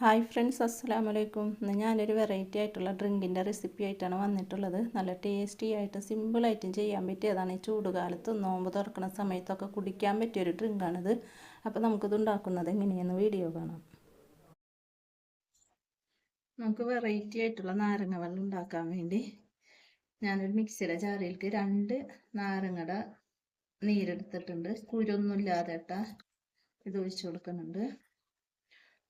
Hi friends അസ്സാം വലൈക്കും ഇന്ന് ഞാനൊരു വെറൈറ്റി ആയിട്ടുള്ള ഡ്രിങ്കിന്റെ റെസിപ്പി ആയിട്ടാണ് വന്നിട്ടുള്ളത്. നല്ല ടേസ്റ്റി ആയിട്ട് സിമ്പിളായിട്ടും ചെയ്യാൻ പറ്റിയതാണ്. ഈ ചൂടുകാലത്ത് നോമ്പ് തുറക്കുന്ന സമയത്തൊക്കെ കുടിക്കാൻ പറ്റിയ പറ്റിയൊരു ഡ്രിങ്കാണിത്. അപ്പോൾ നമുക്കിത് ഉണ്ടാക്കുന്നത് എങ്ങനെയെന്ന് വീഡിയോ കാണാം. നമുക്ക് വെറൈറ്റി ആയിട്ടുള്ള നാരങ്ങ വെള്ളം ഉണ്ടാക്കാൻ വേണ്ടി ഞാനൊരു മിക്സിയുടെ ചാറിയിലേക്ക് രണ്ട് നാരങ്ങയുടെ നീരെടുത്തിട്ടുണ്ട്. കുരൊന്നുമില്ലാതെ ഇട്ട ഇത് ഒഴിച്ചു കൊടുക്കുന്നുണ്ട്.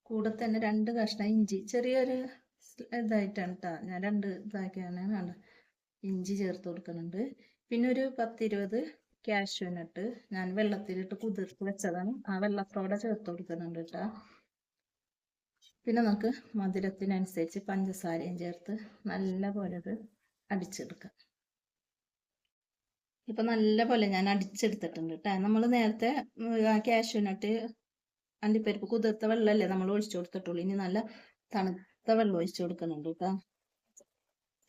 കൂടെ തന്നെ രണ്ട് കഷ്ണം ഇഞ്ചി. ചെറിയൊരു ഇതായിട്ടാണ് കേട്ടോ ഞാൻ രണ്ട് ഇതാക്കിയാണ് വേണ്ട ഇഞ്ചി ചേർത്ത് കൊടുക്കുന്നുണ്ട്. പിന്നെ ഒരു പത്തിരുപത് കാഷ്യൂനട്ട് ഞാൻ വെള്ളത്തിലിട്ട് കുതിർത്ത് വെച്ചതാണ്. ആ വെള്ളത്തോടെ ചേർത്ത് കൊടുക്കുന്നുണ്ട് കേട്ടോ പിന്നെ നമുക്ക് മധുരത്തിനനുസരിച്ച് പഞ്ചസാരയും ചേർത്ത് നല്ല പോലെ ഇത് അടിച്ചെടുക്കാം. ഇപ്പൊ നല്ല പോലെ ഞാൻ അടിച്ചെടുത്തിട്ടുണ്ട് കേട്ടോ നമ്മൾ നേരത്തെ കാഷ്യൂനട്ട് അണ്ടിപ്പരിപ്പ് കുതിർത്ത വെള്ളമല്ലേ നമ്മൾ ഒഴിച്ചു കൊടുത്തിട്ടുള്ളൂ. ഇനി നല്ല തണുത്ത വെള്ളം ഒഴിച്ചു കൊടുക്കുന്നുണ്ട് കേട്ടോ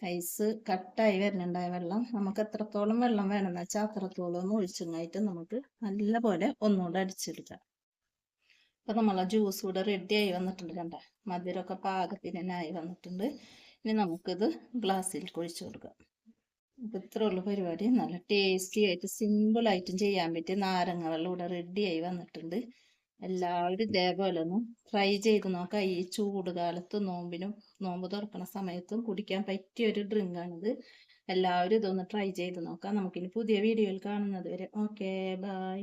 ഐസ് കട്ടായി വരുന്നുണ്ടായ വെള്ളം. നമുക്ക് എത്രത്തോളം വെള്ളം വേണമെന്ന് വെച്ചാൽ അത്രത്തോളം ഒന്ന് ഒഴിച്ചങ്ങായിട്ട് നമുക്ക് നല്ല പോലെ ഒന്നുകൂടെ അടിച്ചെടുക്കാം. അപ്പൊ നമ്മളെ ജ്യൂസ് കൂടെ റെഡി ആയി വന്നിട്ടുണ്ട് കണ്ട? മധുരമൊക്കെ പാകത്തിനായി വന്നിട്ടുണ്ട്. ഇനി നമുക്കിത് ഗ്ലാസ്സിൽ ഒഴിച്ചു കൊടുക്കാം. അപ്പൊ ഇത്ര ഉള്ള പരിപാടി. നല്ല ടേസ്റ്റി ആയിട്ട് സിമ്പിൾ ആയിട്ടും ചെയ്യാൻ പറ്റിയ നാരങ്ങ വെള്ളം ഇവിടെ റെഡി ആയി വന്നിട്ടുണ്ട്. എല്ലാവരും ഇതേപോലെ ഒന്ന് ട്രൈ ചെയ്ത് നോക്കാം. ഈ ചൂട് കാലത്ത് നോമ്പിനും നോമ്പ് തുറക്കുന്ന സമയത്തും കുടിക്കാൻ പറ്റിയ ഒരു ഡ്രിങ്ക് ആണിത്. എല്ലാവരും ഇതൊന്ന് ട്രൈ ചെയ്ത് നോക്കാം. നമുക്കിനി പുതിയ വീഡിയോയിൽ കാണുന്നത് വരെ. Okay bye